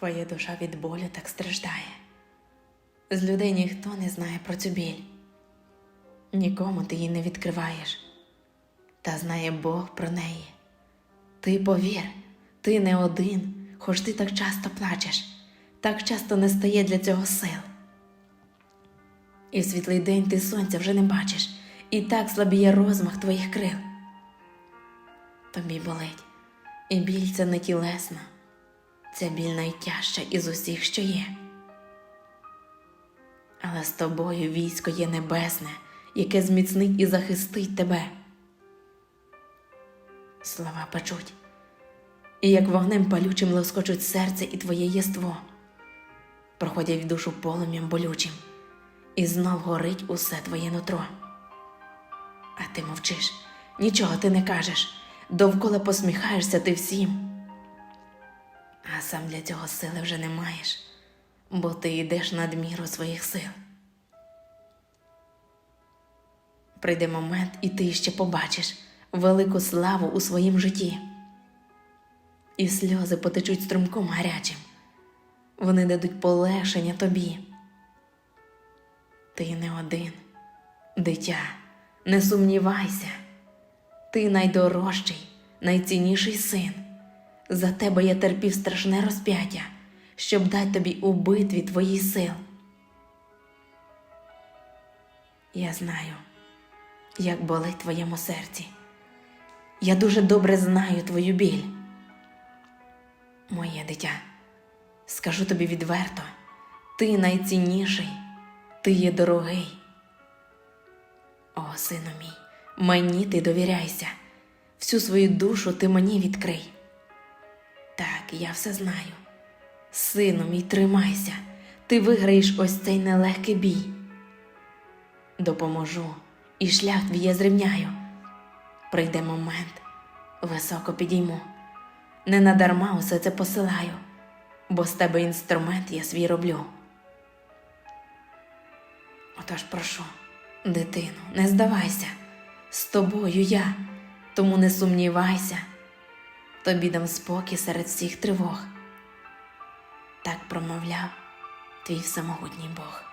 Твоя душа від болю так страждає. З людей ніхто не знає про цю біль. Нікому ти її не відкриваєш, та знає Бог про неї. Ти повір, ти не один, хоч ти так часто плачеш, так часто не стає для цього сил. І в світлий день ти сонця вже не бачиш, і так слабіє розмах твоїх крил. Тобі болить, і біль це не тілесна, це біль найтяжча із усіх, що є. Але з тобою військо є небесне, яке зміцнить і захистить тебе. Слова печуть, і як вогнем палючим лоскочуть серце і твоє єство, проходять в душу полум'ям болючим, і знов горить усе твоє нутро. А ти мовчиш, нічого ти не кажеш, довкола посміхаєшся ти всім. А сам для цього сили вже не маєш, бо ти йдеш надміру своїх сил. Прийде момент, і ти ще побачиш велику славу у своїм житті. І сльози потечуть струмком гарячим. Вони дадуть полегшення тобі. Ти не один, дитя, не сумнівайся. Ти найдорожчий, найцінніший син. За тебе я терпів страшне розп'яття, щоб дати тобі у битві твої сил. Я знаю, як болить твоєму серці. Я дуже добре знаю твою біль. Моє дитя, скажу тобі відверто, ти найцінніший, ти є дорогий. О, сину мій, мені ти довіряйся, всю свою душу ти мені відкрий. Я все знаю. Сину мій, тримайся, ти виграєш ось цей нелегкий бій. Допоможу, і шлях твій я зрівняю. Прийде момент, високо підійму. Не надарма усе це посилаю, бо з тебе інструмент я свій роблю. Отож прошу, дитину, не здавайся, з тобою я, тому не сумнівайся, тобі дам спокій серед всіх тривог. Так промовляв твій всемогутній Бог.